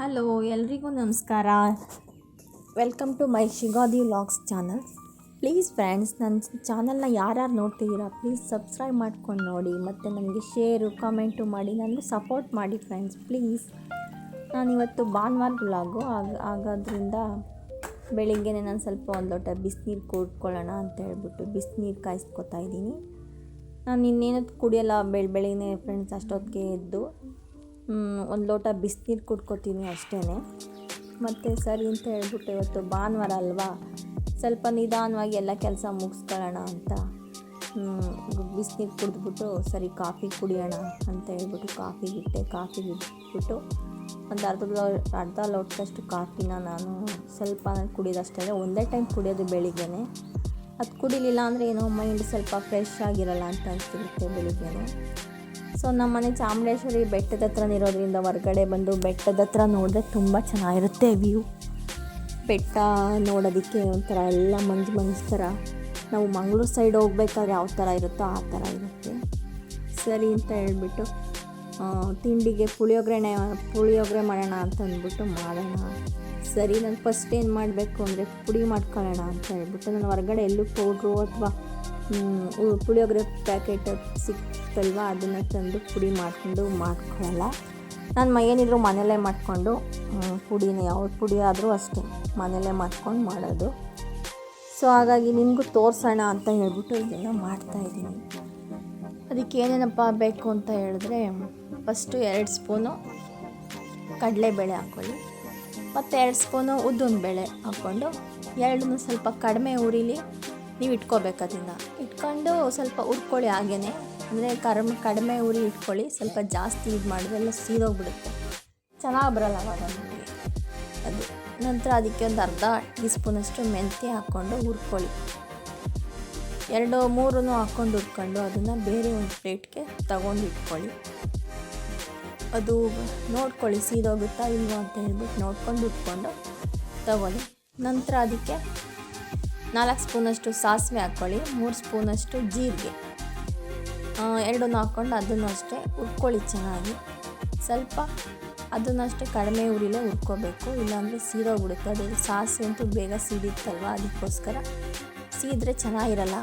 Hello, ಎಲ್ರಿಗೂ ನಮಸ್ಕಾರ. Welcome to my Shigadi vlogs channel please friends ನನ್ನ ಚಾನಲ್ನ ಯಾರ್ಯಾರು ನೋಡ್ತಿದ್ದೀರಾ ಪ್ಲೀಸ್ ಸಬ್ಸ್ಕ್ರೈಬ್ ಮಾಡ್ಕೊಂಡು ನೋಡಿ. ಮತ್ತು ನನಗೆ ಶೇರು ಕಾಮೆಂಟು ಮಾಡಿ ನನಗೆ ಸಪೋರ್ಟ್ ಮಾಡಿ ಫ್ರೆಂಡ್ಸ್ ಪ್ಲೀಸ್ ನಾನಿವತ್ತು ಭಾನುವಾರ ವ್ಲಾಗು ಆಗ, ಆಗೋದ್ರಿಂದ ಬೆಳಿಗ್ಗೆ ನಾನು ಸ್ವಲ್ಪ ಒಂದು ಲೋಟ ಬಿಸಿನೀರು ಕುಡ್ಕೊಳ್ಳೋಣ ಅಂತ ಹೇಳ್ಬಿಟ್ಟು ಬಿಸಿನೀರು ಕಾಯಿಸ್ಕೊತಾ ಇದ್ದೀನಿ. ನಾನು ಇನ್ನೇನು ಕುಡಿಯೋಲ್ಲ, ಬೆಳ ಬೆಳಿಗ್ಗೆ ಫ್ರೆಂಡ್ಸ್ ಅಷ್ಟೊತ್ತಿಗೆ ಎದ್ದು. ಒಂದು ಲೋಟ ಬಿಸಿನೀರು ಕುಡ್ಕೊತೀನಿ ಅಷ್ಟೇ ಮತ್ತು ಸರಿ ಅಂತ ಹೇಳ್ಬಿಟ್ಟು ಇವತ್ತು ಭಾನುವಾರ ಅಲ್ವಾ? ಸ್ವಲ್ಪ ನಿಧಾನವಾಗಿ ಎಲ್ಲ ಕೆಲಸ ಮುಗಿಸ್ಕೊಳ್ಳೋಣ ಅಂತ. ಬಿಸಿನೀರು ಕುಡಿದ್ಬಿಟ್ಟು ಸರಿ ಕಾಫಿ ಕುಡಿಯೋಣ ಅಂತ ಹೇಳ್ಬಿಟ್ಟು ಕಾಫಿ ಗಿಟ್ಟೆ ಕಾಫಿ ಇಟ್ಬಿಟ್ಟು ಒಂದು ಅರ್ಧ ಲೋ, ಅರ್ಧ ಲೋಟದಷ್ಟು ಕಾಫಿನ ನಾನು ಸ್ವಲ್ಪ ಕುಡಿಯೋದಷ್ಟೇ ಒಂದೇ ಟೈಮ್ ಕುಡಿಯೋದು ಬೆಳಿಗ್ಗೆನೆ. ಅದು ಕುಡಿಲಿಲ್ಲ ಅಂದರೆ ಏನೋ ಮೈಂಡ್ ಸ್ವಲ್ಪ ಫ್ರೆಶ್ ಆಗಿರಲ್ಲ ಅಂತ ಅನಿಸ್ತಿರುತ್ತೆ ಬೆಳಿಗ್ಗೆನೆ. ಸೊ ನಮ್ಮ ಮನೆ ಚಾಮುಂಡೇಶ್ವರಿ ಬೆಟ್ಟದ ಹತ್ರ ಇರೋದ್ರಿಂದ ಹೊರಗಡೆ ಬಂದು ಬೆಟ್ಟದ ಹತ್ರ ನೋಡಿದ್ರೆ ತುಂಬ ಚೆನ್ನಾಗಿರುತ್ತೆ ವ್ಯೂ. ಬೆಟ್ಟ ನೋಡೋದಕ್ಕೆ ಒಂಥರ ಎಲ್ಲ ಮಂಜು ಮಂಜು ಥರ. ನಾವು ಮಂಗಳೂರು ಸೈಡ್ ಹೋಗ್ಬೇಕಾದ್ರೆ ಯಾವ ಥರ ಇರುತ್ತೋ ಆ ಥರ ಇರುತ್ತೆ. ಸರಿ ಅಂತ ಹೇಳ್ಬಿಟ್ಟು ತಿಂಡಿಗೆ ಪುಳಿಯೋಗರೆನೇ, ಪುಳಿಯೋಗರೆ ಮಾಡೋಣ ಅಂತ ಅಂದ್ಬಿಟ್ಟು ಮಾಡೋಣ. ಸರಿ, ನಾನು ಫಸ್ಟ್ ಏನು ಮಾಡಬೇಕು ಅಂದರೆ ಪುಡಿ ಮಾಡ್ಕೊಳ್ಳೋಣ ಅಂತ ಹೇಳ್ಬಿಟ್ಟು ನಾನು ಹೊರಗಡೆ ಎಲ್ಲೂ ಪೌಡ್ರು ಅಥವಾ ಪುಳಿಯೋಗರೆ ಪ್ಯಾಕೆಟ್ ಸಿಕ್ತಲ್ವ? ಅದನ್ನು ತಂದು ಪುಡಿ ಮಾಡಿಕೊಂಡು ಮಾಡ್ಕೊಳ್ಳಲ್ಲ. ನಾನು ಏನಿದ್ರು ಮನೆಯಲ್ಲೇ ಮಾಡಿಕೊಂಡು ಪುಡಿನ ಯಾವ ಪುಡಿ ಆದರೂ ಅಷ್ಟೇ, ಮನೆಯಲ್ಲೇ ಮಾಡ್ಕೊಂಡು ಮಾಡೋದು. ಸೊ ಹಾಗಾಗಿ ನಿಮಗೂ ತೋರಿಸೋಣ ಅಂತ ಹೇಳ್ಬಿಟ್ಟು ಇದನ್ನು ಮಾಡ್ತಾಯಿದ್ದೀನಿ ಅದಕ್ಕೆ ಏನೇನಪ್ಪ ಬೇಕು ಅಂತ ಹೇಳಿದ್ರೆ ಫಸ್ಟು ಎರಡು ಸ್ಪೂನು ಕಡಲೆಬೇಳೆ ಹಾಕ್ಕೊಳ್ಳಿ. ಮತ್ತು ಎರಡು ಸ್ಪೂನು ಉದ್ದಿನ ಬೇಳೆ ಹಾಕ್ಕೊಂಡು, ಎರಡನ್ನೂ ಸ್ವಲ್ಪ ಕಡಿಮೆ ಉರಿಲಿ ನೀವು ಇಟ್ಕೋಬೇಕು ಅದನ್ನು ಇಟ್ಕೊಂಡು ಸ್ವಲ್ಪ ಉರ್ಕೊಳ್ಳಿ ಹಾಗೇನೆ. ಅಂದರೆ ಕರ್ಮ, ಕಡಿಮೆ ಉರಿ ಇಟ್ಕೊಳ್ಳಿ. ಸ್ವಲ್ಪ ಜಾಸ್ತಿ ಇದು ಮಾಡಿದ್ರೆ ಎಲ್ಲ ಸೀದೋಗ್ಬಿಡುತ್ತೆ. ಚೆನ್ನಾಗಿ ಬರಲ್ಲ ಅವಾಗ ನಮಗೆ. ಅದು. ನಂತರ ಅದಕ್ಕೆ ಒಂದು ಅರ್ಧ ಟೀ ಸ್ಪೂನಷ್ಟು ಮೆಂತ್ಯ ಹಾಕ್ಕೊಂಡು ಹುರ್ಕೊಳ್ಳಿ. ಎರಡು ಮೂರೂ ಹಾಕ್ಕೊಂಡು ಹುರ್ಕೊಂಡು ಅದನ್ನು ಬೇರೆ ಒಂದು ಪ್ಲೇಟ್ಗೆ ತಗೊಂಡು ಇಟ್ಕೊಳ್ಳಿ. ಅದು ನೋಡ್ಕೊಳ್ಳಿ ಸೀದೋಗುತ್ತಾ ಇಲ್ವೋ ಅಂತ ಹೇಳ್ಬಿಟ್ಟು ನೋಡ್ಕೊಂಡು ಉಟ್ಕೊಂಡು ತಗೊಳ್ಳಿ. ನಂತರ ಅದಕ್ಕೆ ನಾಲ್ಕು ಸ್ಪೂನಷ್ಟು ಸಾಸಿವೆ ಹಾಕ್ಕೊಳ್ಳಿ, ಮೂರು ಸ್ಪೂನಷ್ಟು ಜೀರಿಗೆ. ಎರಡನ್ನು ಹಾಕ್ಕೊಂಡು ಅದನ್ನು ಅಷ್ಟೇ ಉರ್ಕೊಳ್ಳಿ ಚೆನ್ನಾಗಿ. ಸ್ವಲ್ಪ ಅದನ್ನು ಅಷ್ಟೇ ಕಡಿಮೆ ಉರಿಲೇ ಉರ್ಕೋಬೇಕು ಇಲ್ಲಾಂದರೆ ಸೀದೋಗ್ಬಿಡುತ್ತೆ. ಅದು ಸಾಸಿವೆ ಅಂತೂ ಬೇಗ ಸೀದಿತ್ತಲ್ವ ಅದಕ್ಕೋಸ್ಕರ ಸೀದ್ರೆ ಚೆನ್ನಾಗಿರಲ್ಲ.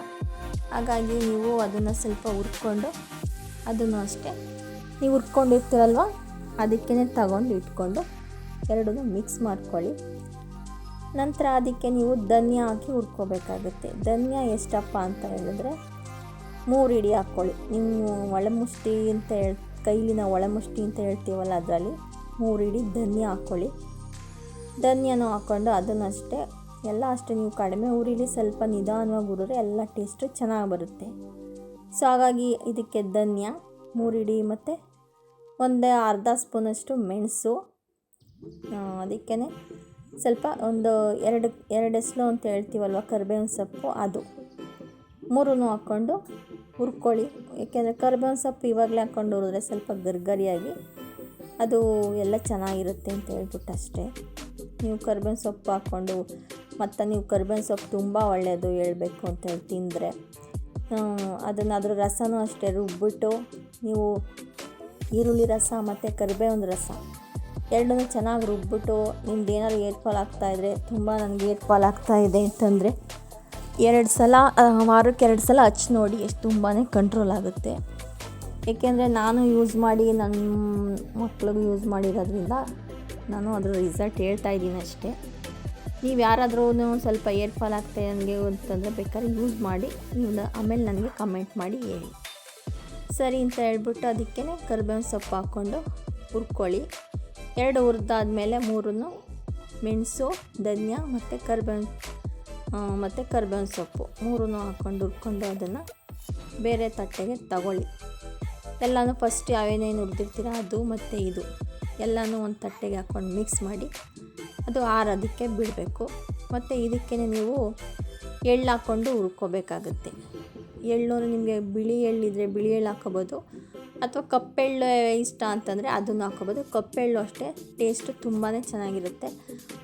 ಹಾಗಾಗಿ ನೀವು ಅದನ್ನು ಸ್ವಲ್ಪ ಹುರ್ಕೊಂಡು ಅದನ್ನು ಅಷ್ಟೇ ನೀವು ಹುರ್ಕೊಂಡಿರ್ತೀರಲ್ವ? ಅದಕ್ಕೇ ತಗೊಂಡು ಇಟ್ಕೊಂಡು ಎರಡನ್ನೂ ಮಿಕ್ಸ್ ಮಾಡ್ಕೊಳ್ಳಿ. ನಂತರ ಅದಕ್ಕೆ ನೀವು ಧನ್ಯ ಹಾಕಿ ಹುಡ್ಕೋಬೇಕಾಗುತ್ತೆ. ಧನ್ಯ ಎಷ್ಟಪ್ಪ ಅಂತ ಹೇಳಿದ್ರೆ, ಮೂರು ಇಡಿ ಹಾಕ್ಕೊಳ್ಳಿ. ನಿಮ್ಮ ಒಳಮುಷ್ಟಿ ಅಂತ ಹೇಳ್, ಕೈಲಿನ ಒಳಮುಷ್ಟಿ ಅಂತ ಹೇಳ್ತೀವಲ್ಲ ಅದರಲ್ಲಿ, ಮೂರು ಇಡಿ ಧನ್ಯ ಹಾಕ್ಕೊಳ್ಳಿ. ಧನ್ಯನೂ ಹಾಕ್ಕೊಂಡು ಅದನ್ನು ಅಷ್ಟೇ ಎಲ್ಲ ಅಷ್ಟೇ ನೀವು ಕಡಿಮೆ ಉರಿಲಿ ಸ್ವಲ್ಪ ನಿಧಾನವಾಗಿ ಹುರಿದ್ರೆ ಎಲ್ಲ ಟೇಸ್ಟು ಚೆನ್ನಾಗಿ ಬರುತ್ತೆ. ಸೊ ಹಾಗಾಗಿ ಇದಕ್ಕೆ ಧನ್ಯ ಮೂರಿಡಿ ಮತ್ತು ಒಂದೇ ಅರ್ಧ ಸ್ಪೂನಷ್ಟು ಮೆಣಸು. ಅದಕ್ಕೇ ಸ್ವಲ್ಪ ಒಂದು ಎರಡು ಎರಡು ಎಸ್ಲು ಅಂತ ಹೇಳ್ತೀವಲ್ವ, ಕರಿಬೇವಿನ ಸೊಪ್ಪು, ಅದು. ಮೂರೂ ಹಾಕ್ಕೊಂಡು ಹುರ್ಕೊಳ್ಳಿ. ಏಕೆಂದರೆ ಕರಿಬೇವಿನ ಸೊಪ್ಪು ಇವಾಗಲೇ ಹಾಕ್ಕೊಂಡು ಹುರಿದ್ರೆ ಸ್ವಲ್ಪ ಗರ್ಗರಿಯಾಗಿ ಅದು ಎಲ್ಲ ಚೆನ್ನಾಗಿರುತ್ತೆ ಅಂತ ಹೇಳ್ಬಿಟ್ಟು ಅಷ್ಟೇ. ನೀವು ಕರ್ಬೇವಿನ ಸೊಪ್ಪು ಹಾಕ್ಕೊಂಡು, ಮತ್ತು ನೀವು ಕರ್ಬೇವಿನ ಸೊಪ್ಪು ತುಂಬ ಒಳ್ಳೆಯದು ಹೇಳಬೇಕು ಅಂತ ಹೇಳಿ ತಿಂದರೆ ಅದನ್ನು ಅದ್ರ ರಸನೂ ಅಷ್ಟೇ ರುಬ್ಬಿಟ್ಟು ನೀವು ಈರುಳ್ಳಿ ರಸ ಮತ್ತು ಕರಿಬೇವಿನ ರಸ ಎರಡನ್ನೂ ಚೆನ್ನಾಗಿ ರುಬ್ಬಿಟ್ಟು ನಿಮ್ದು ಏನಾದ್ರು ಏರ್ ಫಾಲ್ ಆಗ್ತಾಯಿದ್ರೆ ತುಂಬ ನನಗೆ ಏರ್ ಫಾಲ್ ಆಗ್ತಾಯಿದೆ ಅಂತಂದರೆ ಎರಡು ಸಲ ವಾರಕ್ಕೆ ಎರಡು ಸಲ ಹಚ್ಚಿ ನೋಡಿ ಎಷ್ಟು ತುಂಬಾ ಕಂಟ್ರೋಲ್ ಆಗುತ್ತೆ. ಏಕೆಂದರೆ ನಾನು ಯೂಸ್ ಮಾಡಿ ನನ್ನ ಮಕ್ಳಿಗೂ ಯೂಸ್ ಮಾಡಿರೋದ್ರಿಂದ ನಾನು ಅದರ ರಿಸಲ್ಟ್ ಹೇಳ್ತಾ ಇದ್ದೀನಿ ಅಷ್ಟೇ. ನೀವು ಯಾರಾದರೂ ಸ್ವಲ್ಪ ಏರ್ ಫಾಲ್ ಆಗ್ತಾಯಿದೆ ನನಗೆ ಅಂತಂದರೆ ಬೇಕಾದ್ರೆ ಯೂಸ್ ಮಾಡಿ ನೀವು ಆಮೇಲೆ ನನಗೆ ಕಮೆಂಟ್ ಮಾಡಿ ಹೇಳಿ. ಸರಿ ಅಂತ ಹೇಳ್ಬಿಟ್ಟು ಅದಕ್ಕೆ ಕರ್ಬೇವಿನ ಸೊಪ್ಪು ಹಾಕ್ಕೊಂಡು ಹುರ್ಕೊಳ್ಳಿ. ಎರಡು ಹುರಿದಾದ್ಮೇಲೆ ಮೂರನ್ನು ಮೆಣಸು, ಧನ್ಯ ಮತ್ತು ಕರ್ಬೇವಿನ ಮತ್ತು ಕರ್ಬೇವಿನ ಸೊಪ್ಪು. ಮೂರನ್ನು ಹಾಕ್ಕೊಂಡು ಹುರ್ಕೊಂಡು ಅದನ್ನು ಬೇರೆ ತಟ್ಟೆಗೆ ತಗೊಳ್ಳಿ. ಎಲ್ಲನೂ ಫಸ್ಟ್ ಯಾವೇನೇನು ಹುರಿದಿರ್ತೀರ ಅದು ಮತ್ತು ಇದು. ಎಲ್ಲನೂ ಒಂದು ತಟ್ಟೆಗೆ ಹಾಕ್ಕೊಂಡು ಮಿಕ್ಸ್ ಮಾಡಿ ಅದು ಆರೋದಕ್ಕೆ ಬಿಡಬೇಕು. ಮತ್ತು ಇದಕ್ಕೆ ನೀವು ಎಳ್ಳು ಹಾಕ್ಕೊಂಡು ಹುರ್ಕೋಬೇಕಾಗುತ್ತೆ. ಎಳ್ಳು ನಿಮಗೆ ಬಿಳಿ ಎಳ್ಳಿದ್ರೆ ಬಿಳಿ ಎಳ್ಳು ಹಾಕೋಬೋದು. ಅಥವಾ ಕಪ್ಪೆಳ್ಳು ಇಷ್ಟ ಅಂತಂದರೆ ಅದನ್ನು ಹಾಕೋಬೋದು ಕಪ್ಪೆಳ್ಳು ಅಷ್ಟೇ ಟೇಸ್ಟು ತುಂಬಾ ಚೆನ್ನಾಗಿರುತ್ತೆ.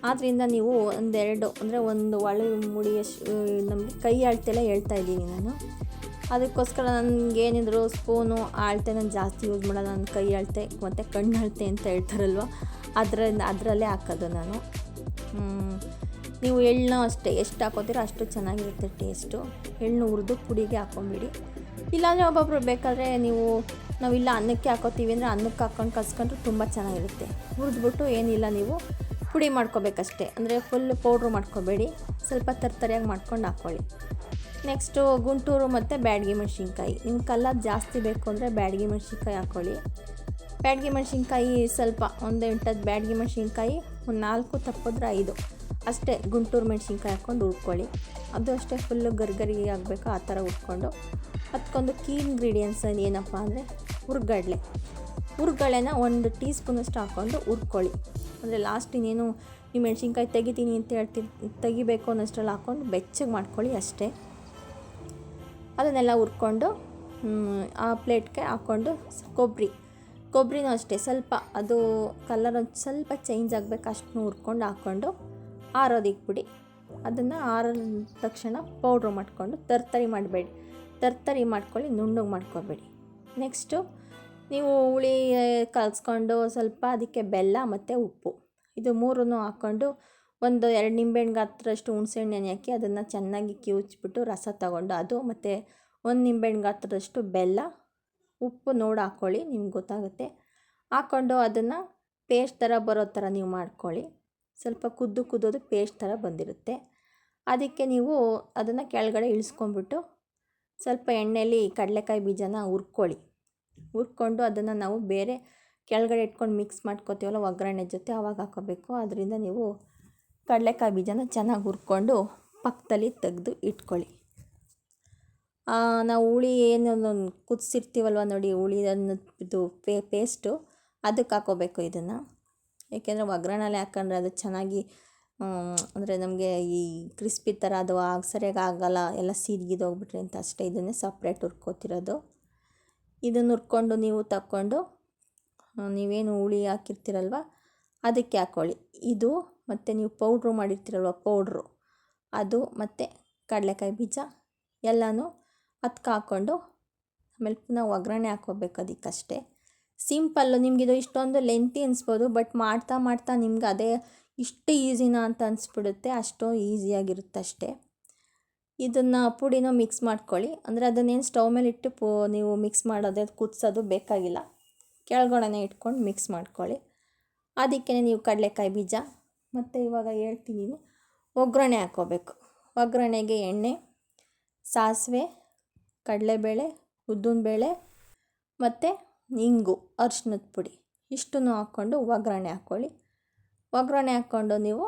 ಆದ್ದರಿಂದ ನೀವು ಒಂದೆರಡು, ಅಂದರೆ ಒಂದು ಒಳ ಮುಡಿಯಷ್ಟು ನಮಗೆ ಕೈ ಅಳತೆಲ್ಲ ಹೇಳ್ತಾ ಇದ್ದೀನಿ ನಾನು. ಅದಕ್ಕೋಸ್ಕರ ನನಗೇನಿದ್ರು ಸ್ಪೂನು ಅಳತೆ ನಾನು ಜಾಸ್ತಿ ಯೂಸ್ ಮಾಡೋಲ್ಲ. ನನ್ನ ಕೈ ಅಳತೆ ಮತ್ತು ಕಣ್ಣು ಅಳತೆ ಅಂತ ಹೇಳ್ತಾರಲ್ವ? ಅದರಿಂದ ಅದರಲ್ಲೇ ಹಾಕೋದು ನಾನು. ನೀವು ಎಳ್ಳನ್ನ ಅಷ್ಟೇ, ಎಷ್ಟು ಹಾಕೋತೀರೋ ಅಷ್ಟು ಚೆನ್ನಾಗಿರುತ್ತೆ ಟೇಸ್ಟು ಎಳ್ಳು ಹುರಿದು ಪುಡಿಗೆ ಹಾಕೊಂಬಿಡಿ ಇಲ್ಲಾಂದರೆ ಒಬ್ಬೊಬ್ರು ಬೇಕಾದರೆ ನೀವು ನಾವಿಲ್ಲ ಅನ್ನಕ್ಕೆ ಹಾಕೋತೀವಿ ಅಂದರೆ ಅನ್ನಕ್ಕೆ ಹಾಕ್ಕೊಂಡು ಕಸ್ಕೊಂಡ್ರೆ ತುಂಬ ಚೆನ್ನಾಗಿರುತ್ತೆ. ಹುರಿದ್ಬಿಟ್ಟು ಏನಿಲ್ಲ ನೀವು, ಪುಡಿ ಮಾಡ್ಕೋಬೇಕಷ್ಟೇ. ಅಂದರೆ ಫುಲ್ ಪೌಡ್ರು ಮಾಡ್ಕೋಬೇಡಿ. ಸ್ವಲ್ಪ ತರ್ತರಿಯಾಗಿ ಮಾಡ್ಕೊಂಡು ಹಾಕ್ಕೊಳ್ಳಿ ನೆಕ್ಸ್ಟು ಗುಂಟೂರು ಮತ್ತು ಬ್ಯಾಡಗಿ ಮೆಣಸಿನ್ಕಾಯಿ. ನಿಮ್ಮ ಕಲ್ಲ ಜಾಸ್ತಿ ಬೇಕು ಅಂದರೆ ಬ್ಯಾಡಗಿ ಮೆಣಸಿನ್ಕಾಯಿ ಹಾಕ್ಕೊಳ್ಳಿ ಬ್ಯಾಡಗಿ ಮೆಣಸಿನ್ಕಾಯಿ ಸ್ವಲ್ಪ ಒಂದು ಎಂಟತ್ತು ಬ್ಯಾಡಗಿ ಮೆಣಸಿನ್ಕಾಯಿ, ಒಂದು ನಾಲ್ಕು ತಪ್ಪಿದ್ರೆ ಐದು. ಅಷ್ಟೇ ಗುಂಟೂರು ಮೆಣಸಿನ್ಕಾಯಿ ಹಾಕ್ಕೊಂಡು ಹುರ್ಕೊಳ್ಳಿ. ಅದು ಅಷ್ಟೇ ಫುಲ್ಲು ಗರ್ಗರಿ ಆಗಬೇಕು? ಆ ಥರ ಉಟ್ಕೊಂಡು ಅದಕ್ಕೊಂದು ಕೀ ಇಂಗ್ರೀಡಿಯೆಂಟ್ಸ್ ಏನಪ್ಪ ಅಂದರೆ ಹುರ್ಗಡ್ಲೆ. ಹುರ್ಗಡ್ಲೆನ ಒಂದು ಟೀ ಸ್ಪೂನಷ್ಟು ಹಾಕ್ಕೊಂಡು ಹುರ್ಕೊಳ್ಳಿ. ಅಂದರೆ ಲಾಸ್ಟ್ ಇನ್ನೇನು ಈ ಮೆಣಸಿನ್ಕಾಯಿ ತೆಗಿತೀನಿ ಅಂತ ಹೇಳ್ತೀನಿ ತೆಗಿಬೇಕು ಅನ್ನೋಷ್ಟ್ರಲ್ಲಿ ಹಾಕ್ಕೊಂಡು ಬೆಚ್ಚಗೆ ಮಾಡ್ಕೊಳ್ಳಿ ಅಷ್ಟೇ. ಅದನ್ನೆಲ್ಲ ಹುರ್ಕೊಂಡು ಆ ಪ್ಲೇಟ್ಗೆ ಹಾಕ್ಕೊಂಡು ಕೊಬ್ಬರಿ ಕೊಬ್ಬರಿನೂ ಅಷ್ಟೇ, ಸ್ವಲ್ಪ ಅದು ಕಲರ್ ಒಂದು ಸ್ವಲ್ಪ ಚೇಂಜ್ ಆಗಬೇಕು ಅಷ್ಟನ್ನು ಹುರ್ಕೊಂಡು ಹಾಕ್ಕೊಂಡು ಆರೋದಿಕ್ಕೆ ಬಿಡಿ ಅದನ್ನು ಆರಿದ ತಕ್ಷಣ ಪೌಡ್ರ್ ಮಾಡಿಕೊಂಡು ತರ್ತರಿ ಮಾಡಬೇಡಿ. ತರ್ತರಿ ಮಾಡ್ಕೊಳ್ಳಿ, ನುಣ್ಣಗೆ ಮಾಡ್ಕೋಬೇಡಿ. ನೆಕ್ಸ್ಟು ನೀವು ಹುಳಿ ಕಲಿಸ್ಕೊಂಡು ಸ್ವಲ್ಪ ಅದಕ್ಕೆ ಬೆಲ್ಲ ಮತ್ತು ಉಪ್ಪು. ಇದು ಮೂರನ್ನು ಹಾಕ್ಕೊಂಡು ಒಂದು ಎರಡು ನಿಂಬೆಹಣ್ಣು ಗಾತ್ರಷ್ಟು ಹುಣಸೆಹಣ್ಣು ಹಾಕಿ ಅದನ್ನು ಚೆನ್ನಾಗಿ ಕಿವುಚ್ಬಿಟ್ಟು ರಸ ತಗೊಂಡು ಅದು ಮತ್ತು ಒಂದು ನಿಂಬೆಹಣ್ಣು ಗಾತ್ರದಷ್ಟು ಬೆಲ್ಲ, ಉಪ್ಪು ನೋಡಿ ಹಾಕ್ಕೊಳ್ಳಿ, ನಿಮ್ಗೆ ಗೊತ್ತಾಗುತ್ತೆ. ಹಾಕ್ಕೊಂಡು ಅದನ್ನು ಪೇಸ್ಟ್ ಥರ ಬರೋ ಥರ ನೀವು ಮಾಡ್ಕೊಳ್ಳಿ. ಸ್ವಲ್ಪ ಕುದ್ದು ಕುದ್ದೋದು ಪೇಸ್ಟ್ ಥರ ಬಂದಿರುತ್ತೆ. ಅದಕ್ಕೆ ನೀವು ಅದನ್ನು ಕೆಳಗಡೆ ಇಳಿಸ್ಕೊಂಡ್ಬಿಟ್ಟು ಸ್ವಲ್ಪ ಎಣ್ಣೆಯಲ್ಲಿ ಕಡಲೆಕಾಯಿ ಬೀಜನ ಹುರ್ಕೊಳ್ಳಿ. ಹುರ್ಕೊಂಡು ಅದನ್ನು ನಾವು ಬೇರೆ ಕೆಳಗಡೆ ಇಟ್ಕೊಂಡು ಮಿಕ್ಸ್ ಮಾಡ್ಕೊತೀವಲ್ಲ ಒಗ್ಗರಣೆ ಜೊತೆ ಆವಾಗ ಹಾಕೋಬೇಕು. ಅದರಿಂದ ನೀವು ಕಡಲೆಕಾಯಿ ಬೀಜನ ಚೆನ್ನಾಗಿ ಹುರ್ಕೊಂಡು ಪಕ್ಕದಲ್ಲಿ ತೆಗೆದು ಇಟ್ಕೊಳ್ಳಿ. ನಾವು ಹುಳಿ ಏನು ಕುದಿಸಿರ್ತೀವಲ್ವ ನೋಡಿ ಹುಳಿ ಅನ್ನೋದು ಇದು ಪೇ ಪೇಸ್ಟು ಅದಕ್ಕೆ ಹಾಕೋಬೇಕು ಇದನ್ನು. ಏಕೆಂದರೆ ಒಗ್ಗರಣೆಲಿ ಹಾಕೊಂಡ್ರೆ ಅದು ಚೆನ್ನಾಗಿ ಅಂದರೆ ನಮಗೆ ಈ ಕ್ರಿಸ್ಪಿ ಥರ ಅದು ಆಗ, ಸರಿಯಾಗಿ ಆಗಲ್ಲ, ಎಲ್ಲ ಹೋಗ್ಬಿಟ್ರೆ ಅಂತ ಅಷ್ಟೇ ಇದನ್ನೇ ಸಪ್ರೇಟ್ ಹುರ್ಕೋತಿರೋದು. ಇದನ್ನು ಹುರ್ಕೊಂಡು ನೀವು ತಕ್ಕೊಂಡು ನೀವೇನು ಹುಳಿ ಹಾಕಿರ್ತೀರಲ್ವ, ಅದಕ್ಕೆ ಹಾಕ್ಕೊಳ್ಳಿ ಇದು ಮತ್ತು ನೀವು ಪೌಡ್ರು ಮಾಡಿರ್ತೀರಲ್ವ ಪೌಡ್ರು ಅದು ಮತ್ತು ಕಡಲೆಕಾಯಿ ಬೀಜ, ಎಲ್ಲನೂ ಅದಕ್ಕೆ ಹಾಕ್ಕೊಂಡು ಆಮೇಲೆ ಪುನಃ ಒಗ್ಗರಣೆ ಹಾಕ್ಕೋಬೇಕು ಅದಕ್ಕಷ್ಟೇ. ಸಿಂಪಲ್ಲು ನಿಮಗಿದು ಇಷ್ಟೊಂದು ಲೆಂತಿ ಅನಿಸ್ಬೋದು ಬಟ್ ಮಾಡ್ತಾ ಮಾಡ್ತಾ ನಿಮ್ಗೆ ಅದೇ ಇಷ್ಟು ಈಸಿನಾ ಅಂತ ಅನಿಸ್ಬಿಡುತ್ತೆ, ಅಷ್ಟು ಈಸಿಯಾಗಿರುತ್ತೆ ಅಷ್ಟೇ. ಇದನ್ನು ಪುಡಿನ ಮಿಕ್ಸ್ ಮಾಡ್ಕೊಳ್ಳಿ, ಅಂದರೆ ಅದನ್ನೇನು ಸ್ಟವ್ ಮೇಲೆ ಇಟ್ಟು ಪು, ನೀವು ಮಿಕ್ಸ್ ಮಾಡೋದೇ ಕುದಿಸೋದು ಬೇಕಾಗಿಲ್ಲ. ಕೆಳಗಡೆನೆ ಇಟ್ಕೊಂಡು ಮಿಕ್ಸ್ ಮಾಡ್ಕೊಳ್ಳಿ. ಅದಕ್ಕೆ ನೀವು ಕಡಲೆಕಾಯಿ ಬೀಜ, ಮತ್ತು ಇವಾಗ ಹೇಳ್ತೀನಿ ಒಗ್ಗರಣೆ ಹಾಕ್ಕೋಬೇಕು. ಒಗ್ಗರಣೆಗೆ ಎಣ್ಣೆ, ಸಾಸಿವೆ, ಕಡಲೆಬೇಳೆ ಉದ್ದಿನಬೇಳೆ ಮತ್ತು ಇಂಗು ಅರ್ಶಿನದ ಪುಡಿ. ಇಷ್ಟನ್ನು ಹಾಕ್ಕೊಂಡು ಒಗ್ಗರಣೆ ಹಾಕ್ಕೊಳ್ಳಿ. ಒಗ್ಗರಣೆ ಹಾಕ್ಕೊಂಡು ನೀವು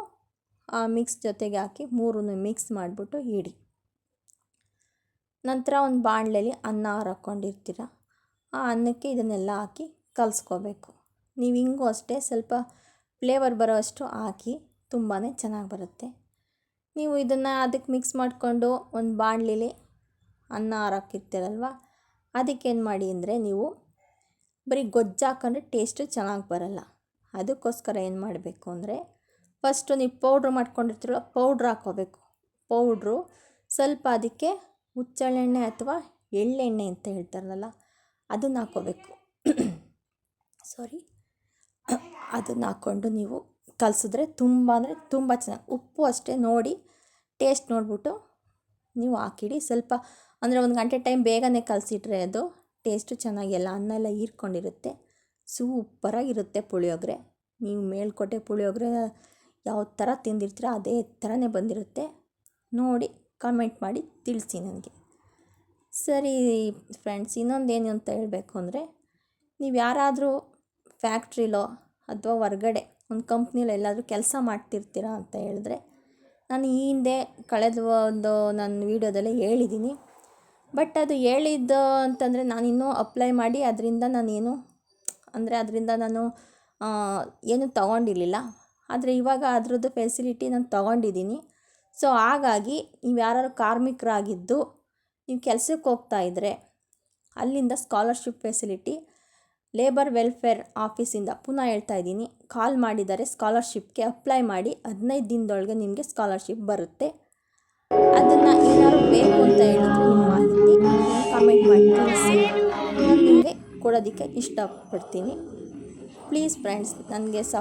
ಆ ಮಿಕ್ಸ್ ಜೊತೆಗೆ ಹಾಕಿ ಮೂರನ್ನು ಮಿಕ್ಸ್ ಮಾಡಿಬಿಟ್ಟು ಇಡಿ. ನಂತರ ಒಂದು ಬಾಣಲೆಯಲ್ಲಿ ಅನ್ನ ಹಾಕೊಂಡಿರ್ತೀರ ಆ ಅನ್ನಕ್ಕೆ ಇದನ್ನೆಲ್ಲ ಹಾಕಿ ಕಲಸ್ಕೋಬೇಕು. ನೀವು ಹಿಂಗು ಅಷ್ಟೇ ಸ್ವಲ್ಪ ಫ್ಲೇವರ್ ಬರೋ ಅಷ್ಟು ಹಾಕಿ ತುಂಬಾ ಚೆನ್ನಾಗಿ ಬರುತ್ತೆ. ನೀವು ಇದನ್ನು ಅದಕ್ಕೆ ಮಿಕ್ಸ್ ಮಾಡಿಕೊಂಡು ಒಂದು ಬಾಣಲೆಯಲ್ಲಿ ಅನ್ನ ಹಾಕಿರ್ತೀರಲ್ವ ಅದಕ್ಕೇನು ಮಾಡಿ ಅಂದರೆ ನೀವು ಬರೀ ಗೊಜ್ಜು ಹಾಕೊಂಡ್ರೆ ಟೇಸ್ಟು ಚೆನ್ನಾಗಿ ಬರಲ್ಲ. ಅದಕ್ಕೋಸ್ಕರ ಏನು ಮಾಡಬೇಕು ಅಂದರೆ ಫಸ್ಟು ನೀವು ಪೌಡ್ರ್ ಮಾಡ್ಕೊಂಡಿರ್ತೀರಲ್ಲ ಪೌಡ್ರ್ ಹಾಕ್ಕೋಬೇಕು. ಪೌಡ್ರು ಸ್ವಲ್ಪ ಅದಕ್ಕೆ ಹುಚ್ಚಳೆಣ್ಣೆ ಅಥವಾ ಎಳ್ಳೆಣ್ಣೆ ಅಂತ ಹೇಳ್ತಾರಲ್ಲ, ಅದನ್ನು ಹಾಕ್ಕೋಬೇಕು. ಸಾರಿ ಅದನ್ನು ಹಾಕ್ಕೊಂಡು ನೀವು ಕಲಸಿದ್ರೆ ತುಂಬ ಅಂದರೆ ತುಂಬ ಚೆನ್ನಾಗಿ, ಉಪ್ಪು ಅಷ್ಟೇ ನೋಡಿ ಟೇಸ್ಟ್ ನೋಡಿಬಿಟ್ಟು ನೀವು ಹಾಕಿಡಿ. ಸ್ವಲ್ಪ ಅಂದರೆ ಒಂದು ಗಂಟೆ ಟೈಮ್ ಬೇಗನೆ ಕಲಸಿಟ್ರೆ ಅದು ಟೇಸ್ಟು ಚೆನ್ನಾಗಿ ಎಲ್ಲ ಅನ್ನ ಎಲ್ಲ ಹೀರ್ಕೊಂಡಿರುತ್ತೆ. ಸೂಪರಾಗಿರುತ್ತೆ ಪುಳಿಯೋಗರೆ. ನೀವು ಮೇಲ್ಕೋಟೆ ಪುಳಿಯೋಗರೆ ಯಾವ ಥರ ತಿಂದಿರ್ತೀರ ಅದೇ ಥರನೇ ಬಂದಿರುತ್ತೆ. ನೋಡಿ ಕಾಮೆಂಟ್ ಮಾಡಿ ತಿಳಿಸಿ ನನಗೆ. ಸರಿ ಫ್ರೆಂಡ್ಸ್ ಇನ್ನೊಂದೇನು ಅಂತ ಹೇಳಬೇಕು ಅಂದರೆ, ನೀವು ಯಾರಾದರೂ ಫ್ಯಾಕ್ಟ್ರಿಲೋ ಅಥವಾ ಹೊರ್ಗಡೆ ಒಂದು ಕಂಪ್ನಿಲೋ ಎಲ್ಲಾದರೂ ಕೆಲಸ ಮಾಡ್ತಿರ್ತೀರಾ ಅಂತ ಹೇಳಿದ್ರೆ, ನಾನು ಈ ಹಿಂದೆ ಕಳೆದ ಒಂದು ನನ್ನ ವೀಡಿಯೋದಲ್ಲೇ ಹೇಳಿದ್ದೀನಿ. ಬಟ್ ಅದು ಹೇಳಿದ್ದು ಅಂತಂದರೆ ನಾನಿನ್ನೂ ಅಪ್ಲೈ ಮಾಡಿ ಅದರಿಂದ ನಾನೇನು, ಅಂದರೆ ಅದರಿಂದ ನಾನು ಏನು ತಗೊಂಡಿರಲಿಲ್ಲ. ಆದರೆ ಇವಾಗ ಅದರದ್ದು ಫೆಸಿಲಿಟಿ ನಾನು ತಗೊಂಡಿದ್ದೀನಿ. ಸೊ ಹಾಗಾಗಿ ನೀವು ಯಾರು ಕಾರ್ಮಿಕರಾಗಿದ್ದು ನೀವು ಕೆಲಸಕ್ಕೆ ಹೋಗ್ತಾ ಇದ್ದರೆ ಅಲ್ಲಿಂದ ಸ್ಕಾಲರ್ಶಿಪ್ ಫೆಸಿಲಿಟಿ ಲೇಬರ್ ವೆಲ್ಫೇರ್ ಆಫೀಸಿಂದ ಪುನಃ ಹೇಳ್ತಾ ಇದ್ದೀನಿ. ಕಾಲ್ ಮಾಡಿದರೆ ಸ್ಕಾಲರ್ಶಿಪ್ಗೆ ಅಪ್ಲೈ ಮಾಡಿ ಹದಿನೈದು ದಿನದೊಳಗೆ ನಿಮಗೆ ಸ್ಕಾಲರ್ಶಿಪ್ ಬರುತ್ತೆ. ಅದನ್ನು ಏನಾದ್ರು ಬೇಕು ಅಂತ ಹೇಳಿದ್ರೆ ನಿಮ್ಮ ಮಾಹಿತಿ ಕಮೆಂಟ್ ಮಾಡಿ ತಿಳಿಸಿ. ನಾನು ನಿಮಗೆ ಕೊಡೋದಕ್ಕೆ ಇಷ್ಟಪಡ್ತೀನಿ. ಪ್ಲೀಸ್ ಫ್ರೆಂಡ್ಸ್ ನನಗೆ ಸ